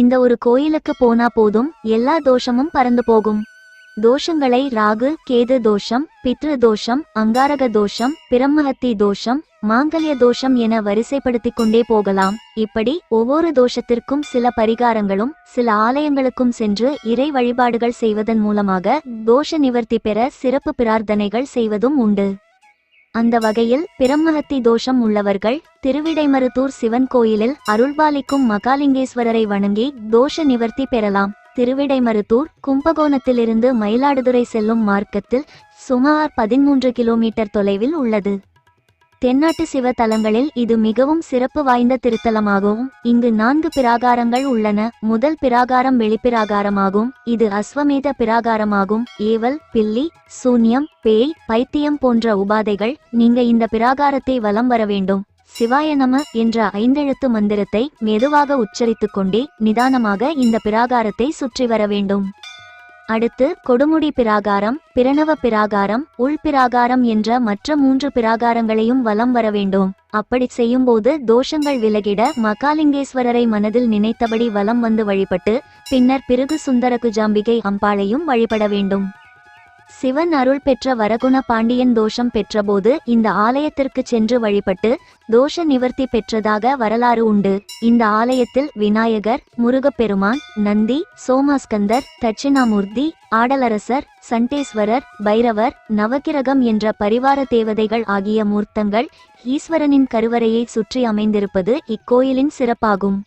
இந்த ஒரு கோயிலுக்கு போனா போதும் எல்லா தோஷமும் பறந்து போகும். தோஷங்களை ராகு கேது தோஷம் பித்ரு தோஷம் அங்காரக தோஷம் பிரம்மஹத்தி தோஷம் மாங்கல்ய தோஷம் என வரிசைப்படுத்திக் கொண்டே போகலாம். இப்படி ஒவ்வொரு தோஷத்திற்கும் சில பரிகாரங்களும் சில ஆலயங்களுக்கும் சென்று இறை வழிபாடுகள் செய்வதன் மூலமாக தோஷ நிவர்த்தி பெற சிறப்பு பிரார்த்தனைகள் செய்வதும் உண்டு. அந்த வகையில் பிரம்மஹத்தி தோஷம் உள்ளவர்கள் திருவிடைமருத்தூர் சிவன் கோயிலில் அருள்பாலிக்கும் மகாலிங்கேஸ்வரரை வணங்கி தோஷ நிவர்த்தி பெறலாம். திருவிடைமருத்தூர் கும்பகோணத்திலிருந்து மயிலாடுதுறை செல்லும் மார்க்கத்தில் சுமார் பதிமூன்று கிலோமீட்டர் தொலைவில் உள்ளது. தென்னாட்டு சிவ தலங்களில் இது மிகவும் சிறப்பு வாய்ந்த திருத்தலமாகும். இங்கு நான்கு பிராகாரங்கள் உள்ளன. முதல் பிராகாரம் வெளிப்பிராகாரமாகும். இது அஸ்வமேத பிராகாரமாகும். ஏவல் பில்லி சூன்யம் பேய் பைத்தியம் போன்ற உபாதைகள் நீங்க இந்த பிராகாரத்தை வலம் வர வேண்டும். சிவாய நம என்ற ஐந்தெழுத்து மந்திரத்தை மெதுவாக உச்சரித்துக் கொண்டே நிதானமாக இந்த பிராகாரத்தை சுற்றி வர வேண்டும். அடுத்து கொடுமுடி பிராகாரம் பிரணவ பிராகாரம் உள் பிராகாரம் என்ற மற்ற மூன்று பிராகாரங்களையும் வலம் வர வேண்டும். அப்படி செய்யும்போது தோஷங்கள் விலகிட மகாலிங்கேஸ்வரரை மனதில் நினைத்தபடி வலம் வந்து வழிபட்டு பின்னர் பிறகு சுந்தர குஜாம்பிகை அம்பாளையும் வழிபட வேண்டும். சிவன் அருள் பெற்ற வரகுண பாண்டியன் தோஷம் பெற்றபோது இந்த ஆலயத்திற்கு சென்று வழிபட்டு தோஷ நிவர்த்தி பெற்றதாக வரலாறு உண்டு. இந்த ஆலயத்தில் விநாயகர் முருகப்பெருமான் நந்தி சோமாஸ்கந்தர் தட்சிணாமூர்த்தி ஆடலரசர் சண்டேஸ்வரர் பைரவர் நவக்கிரகம் என்ற பரிவார தேவதைகள் ஆகிய மூர்த்தங்கள் ஈஸ்வரனின் கருவறையை சுற்றி அமைந்திருப்பது இக்கோயிலின் சிறப்பாகும்.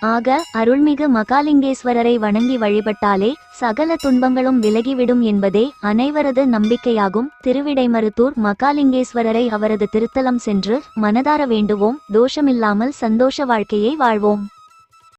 ஆக அருள்மிகு மகாலிங்கேஸ்வரரை வணங்கி வழிபட்டாலே சகல துன்பங்களும் விலகிவிடும் என்பதே அனைவரது நம்பிக்கையாகும். திருவிடைமருத்தூர் மகாலிங்கேஸ்வரரை அவரது திருத்தலம் சென்று மனதார வேண்டுவோம். தோஷமில்லாமல் சந்தோஷ வாழ்க்கையை வாழ்வோம்.